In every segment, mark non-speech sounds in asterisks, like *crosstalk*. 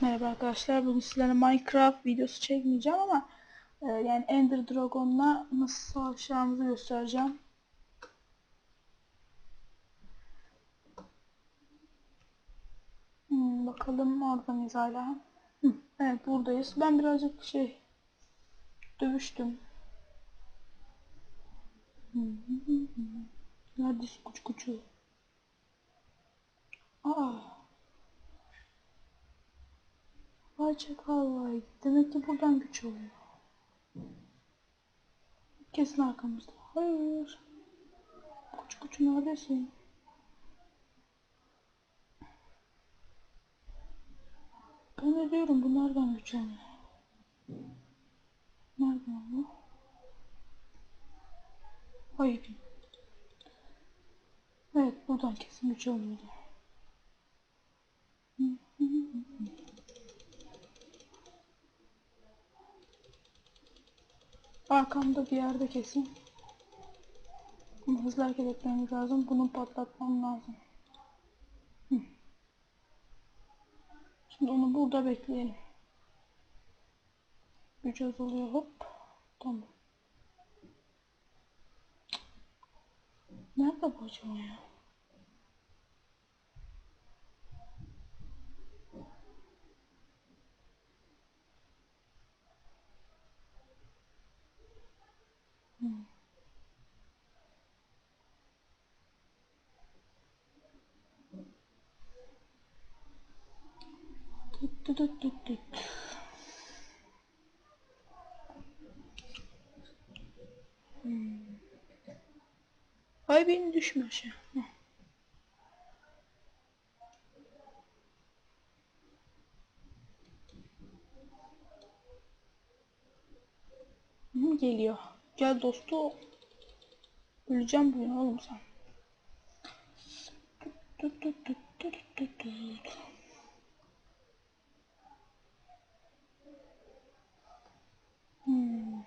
Merhaba arkadaşlar. Bugün sizlere Minecraft videosu çekmeyeceğim ama e, yani Ender Dragon'la nasıl savaşacağımızı göstereceğim. Hmm, bakalım orada hala? Hı, evet buradayız. Ben birazcık şey dövüştüm. Neredesin kuç kuçu? Aa. Vay çakal vay. Demek ki buradan güç oluyor. Kesin arkamızda. Hayır. Kuç kuç neredesin? Ben de diyorum bu nereden güç alıyor? Nereden bu? Hayır. Evet buradan kesin güç alıyordu. Hı hı hı hı. Arkamda bir yerde kesin. Ama hızlı hareket etmemiz lazım. Bunu patlatmam lazım. Hı. Şimdi onu burada bekleyelim. Güç azalıyor hop. Tamam. Nerede bu acaba ya? Hmm. Tut tut tut. Hmm. Ay beni düşme aşağı. Heh. Geliyor. Gel dostu. Öleceğim bugün oğlum sen. Tut tut tut tut tut tut. Hmm.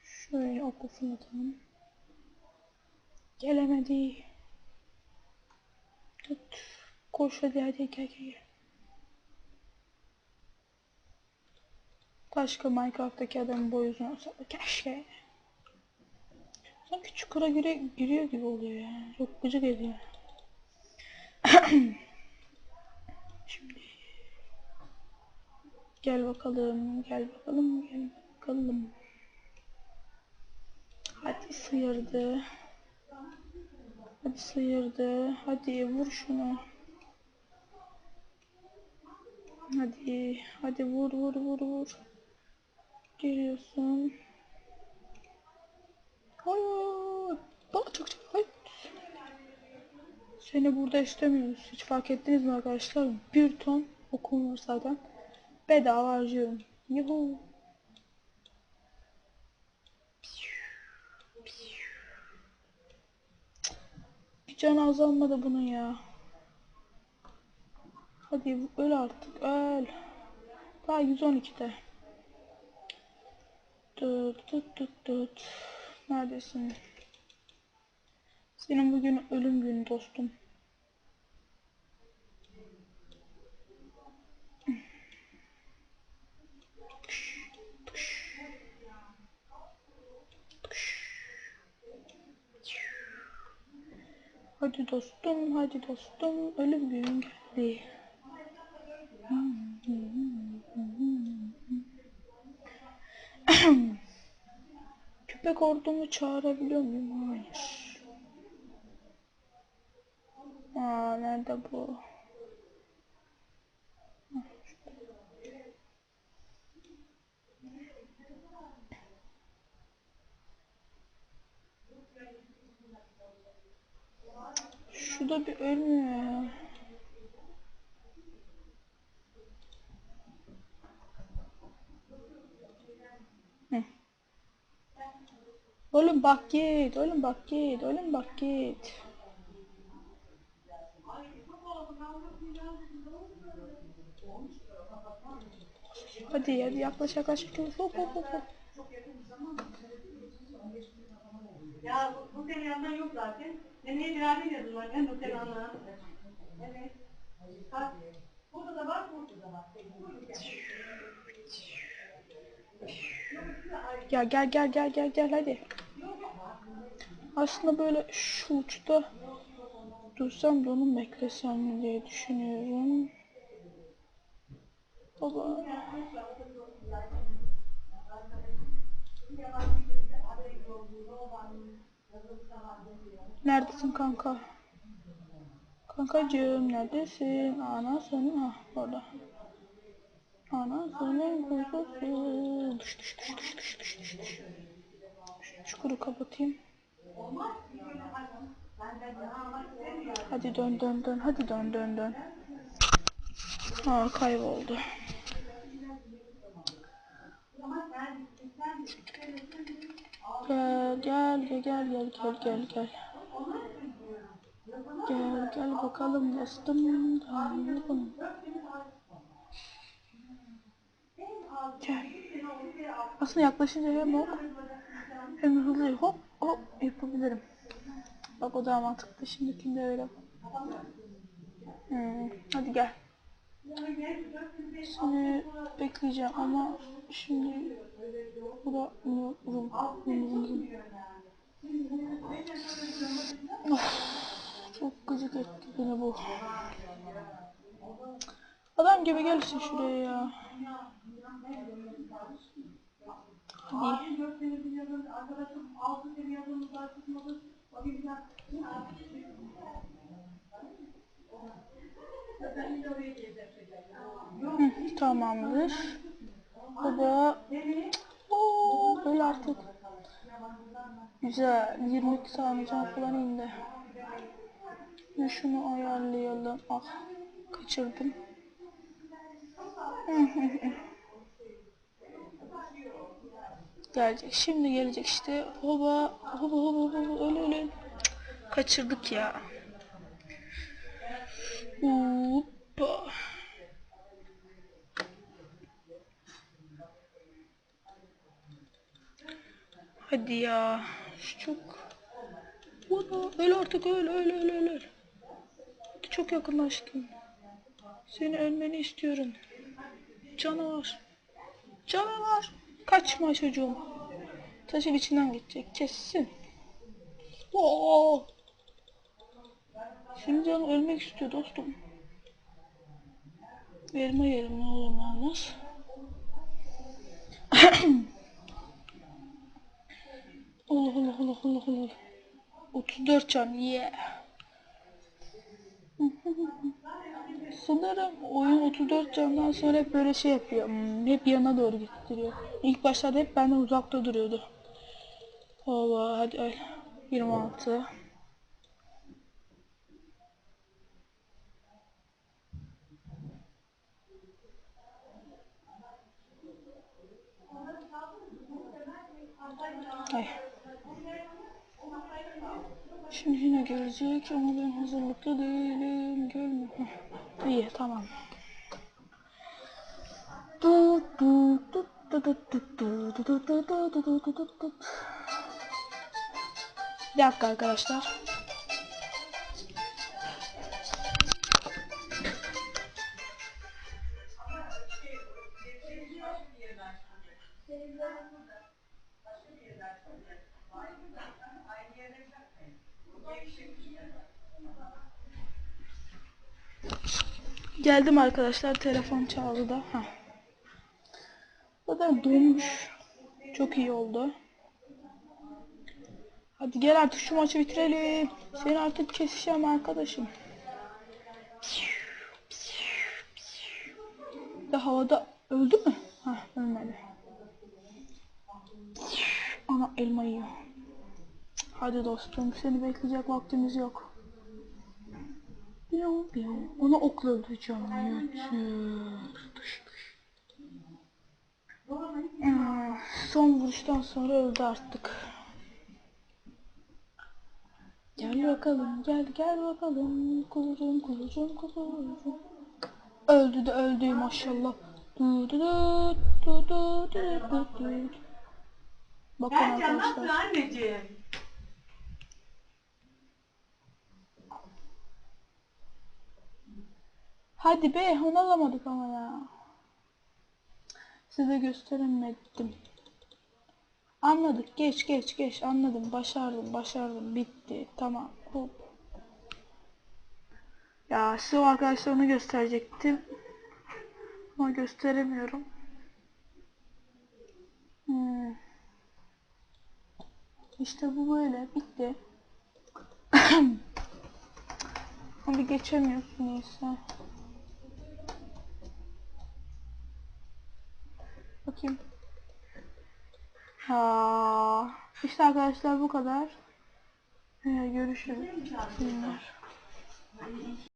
Şöyle oku fırlatalım. Gelemedi. Tut. Koş hadi hadi gel gel gel. Keşke Minecraft'taki adamın boyu uzun olsa keşke. Sanki çukura göre giriyor gibi oluyor ya. Çok gıcık ediyor. *clears throat* gel bakalım, gel bakalım, gel bakalım. Hadi sıyırdı. Hadi sıyırdı. Hadi vur şunu. Hadi, hadi vur vur vur vur. Geliyorsun. Hayır. Bak çok çok. Hayır. Seni burada istemiyoruz. Hiç fark ettiniz mi arkadaşlar? Bir ton okum var zaten. Bedava harcıyorum. Yuhu. Bir can azalmadı bunun ya. Hadi öl artık öl. Daha 112'de. Tut tut tut tut. Neredesin? Senin bugün ölüm günü dostum. Hadi dostum, hadi dostum. Ölüm günün geldi. *clears throat* Köpek ordumu çağırabiliyor muyum? Hayır. Aa, nerede bu? Şu da bir ölmüyor ya. Hı. Oğlum bak git, oğlum bak git, oğlum bak git. Hadi hadi yaklaş yaklaş. Hop hop hop hop. Ya bu, bu sene yandan yok zaten. Seneye beraber yazılmak. En bu anlayan. Evet. Bak. Burada da var, burada da var. Ya gel gel gel gel gel hadi. Aslında böyle şu uçta dursam da onu beklesem mi diye düşünüyorum. Baba. Neredesin kanka? Kankacığım neredesin? Anasının ha orada. Anasının kuzusu. Düş düş düş düş düş düş düş düş. Çukuru kapatayım. Hadi dön dön dön. Hadi dön dön dön. Aa kayboldu. Gel gel gel gel gel gel gel gel. Gel bakalım dostum. Tanrım. Gel. Aslında yaklaşınca hem ok hem hızlı hop hop yapabilirim. Bak o daha mantıklı. Şimdikinde öyle. Hmm, hadi gel. Seni bekleyeceğim ama şimdi bura vurum vurum vurum. Rezil etti beni bu. Adam gibi gelsin şuraya ya. Hadi. Hı, tamamdır. Bu da Oo, öyle artık. Güzel. 22 saniye falan indi. Bir şunu ayarlayalım. Ah. Kaçırdım. Gelecek. Şimdi gelecek işte. Hoba. Hoba hoba hoba. Öyle öyle. Cık, Kaçırdık ya. Hoppa. Hadi ya. Çok. Öl artık öl öl öl öl. Çok yakınlaştın. Seni ölmeni istiyorum. Canavar. Canavar. Kaçma çocuğum. Taşın içinden gidecek. Kessin. Oo. Şimdi canım ölmek istiyor dostum. Elma yerim ne olur ne olmaz. Allah Allah Allah Allah Allah. 34 can yeah. Sanırım oyun 34 candan sonra hep böyle şey yapıyor. hmm, Hep yana doğru gittiriyor. İlk başlarda hep benden uzakta duruyordu. Allah hadi öl. 26. Ay. Şimdi yine gelecek ama ben hazırlıklı değilim. Heh. İyi tamam. Du. Bir dakika arkadaşlar. Geldim arkadaşlar. Telefon çaldı da. Heh. Zaten donmuş. Çok iyi oldu. Hadi gel artık şu maçı bitirelim. Seni artık keseceğim arkadaşım. De havada öldü mü? Hah ölmedi. Ana elma yiyor. Hadi dostum seni bekleyecek vaktimiz yok. Biyo biyo. Ona okla öldüreceğim. Son vuruştan sonra öldü artık. Gel bakalım, gel gel bakalım. Kuzucuğum, kuzucuğum, kuzucuğum. Öldü de öldü maşallah. Du du du du du du du. Bakın arkadaşlar. anneciğim? Hadi be onu alamadık ama ya. Size gösteremedim. Anladık. Geç geç geç. Anladım. Başardım. Başardım. Bitti. Tamam. Hop. Ya size o arkadaşlar onu gösterecektim. Ama gösteremiyorum. Hmm. İşte bu böyle. Bitti. *coughs* Abi geçemiyorsun neyse. Bakayım. Ha, işte arkadaşlar bu kadar. Ee, görüşürüz.